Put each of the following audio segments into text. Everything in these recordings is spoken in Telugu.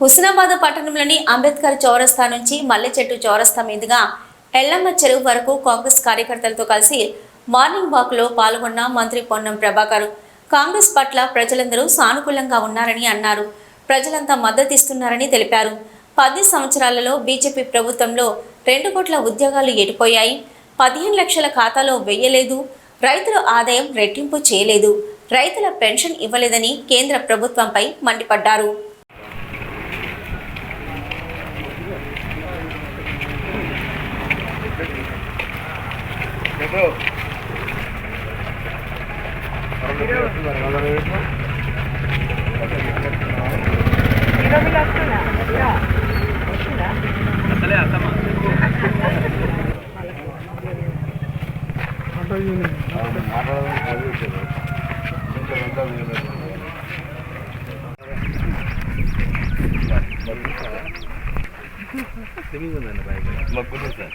హుస్నాబాద్ పట్టణంలోని అంబేద్కర్ చౌరస్తా నుంచి మల్లెచెట్టు చౌరస్తా మీదుగా ఎల్లమ్మ చెరువు వరకు కాంగ్రెస్ కార్యకర్తలతో కలిసి మార్నింగ్ వాక్లో పాల్గొన్న మంత్రి పొన్నం ప్రభాకర్. కాంగ్రెస్ పట్ల ప్రజలందరూ సానుకూలంగా ఉన్నారని అన్నారు. ప్రజలంతా మద్దతిస్తున్నారని తెలిపారు. పది సంవత్సరాలలో బీజేపీ ప్రభుత్వంలో రెండు కోట్ల ఉద్యోగాలు ఎడిపోయాయి. పదిహేను లక్షల ఖాతాలో వెయ్యలేదు. రైతుల ఆదాయం రెట్టింపు చేయలేదు. రైతుల పెన్షన్ ఇవ్వలేదని కేంద్ర ప్రభుత్వంపై మండిపడ్డారు. తెలియదు బైక్ మాకు సార్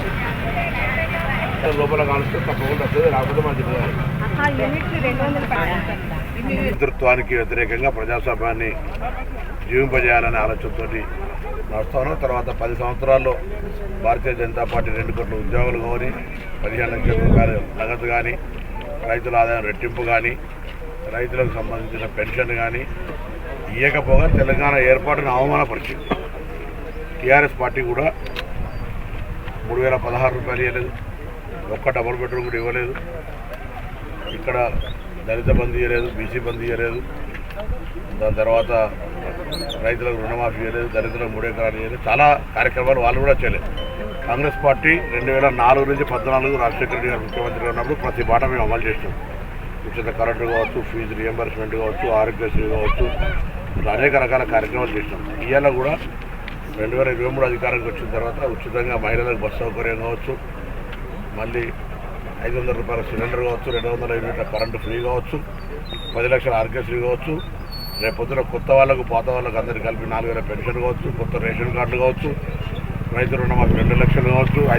లోపల కాలుస్తే తప్పకుండా వస్తుంది రాకపోతే మంచిది నేతృత్వానికి వ్యతిరేకంగా ప్రజాస్వామ్యాన్ని జీవింపజేయాలనే ఆలోచనతో నడుస్తాను. తర్వాత పది సంవత్సరాల్లో భారతీయ జనతా పార్టీ రెండు కోట్ల ఉద్యోగులు కానీ పదిహేను లక్షల రూపాయలు నగదు కానీ రైతుల ఆదాయం రెట్టింపు కానీ రైతులకు సంబంధించిన పెన్షన్ కానీ ఇవ్వకపోగా తెలంగాణ ఏర్పాటును అవమానపరిచింది. టీఆర్ఎస్ పార్టీ కూడా మూడు వేల పదహారు రూపాయలు ఇవ్వలేదు ఒక్క డబుల్ బెడ్రూమ్ కూడా ఇవ్వలేదు. ఇక్కడ దళిత బంద్ ఇవ్వలేదు బీసీ బంద్ ఇవ్వలేదు దాని తర్వాత రైతులకు రుణమాఫీ ఇవ్వలేదు దళితులకు మూడే ఎకరాలు ఇవ్వలేదు చాలా కార్యక్రమాలు వాళ్ళు కూడా చేయలేదు. కాంగ్రెస్ పార్టీ రెండు వేల నాలుగు నుంచి పద్నాలుగు రాజశేఖర రెడ్డి గారు ముఖ్యమంత్రిగా ఉన్నప్పుడు ప్రతి మాట మేము అమలు చేస్తాం ఉచిత కరెంటు కావచ్చు ఫీజు రియంబర్స్మెంట్ కావచ్చు ఆరోగ్యశ్రీ కావచ్చు ఇట్లా అనేక రకాల కార్యక్రమాలు చేసినాం. ఇవాళ కూడా రెండు వేల ఇరవై మూడు అధికారానికి వచ్చిన తర్వాత ఉచితంగా మహిళలకు బస్సు సౌకర్యం కావచ్చు మళ్ళీ ఐదు వందల రూపాయల సిలిండర్ కావచ్చు రెండు వందల యూనిట్ల కరెంటు ఫ్రీ కావచ్చు పది లక్షల ఆరోగ్యశ్రీ కావచ్చు. రేపు పొద్దున కొత్త వాళ్ళకు పాత వాళ్ళకు అందరికీ కలిపి నాలుగు వేల పెన్షన్ కావచ్చు కొత్త రేషన్ కార్డులు కావచ్చు రైతు రుణమాఫీ రెండు లక్షలు కావచ్చు.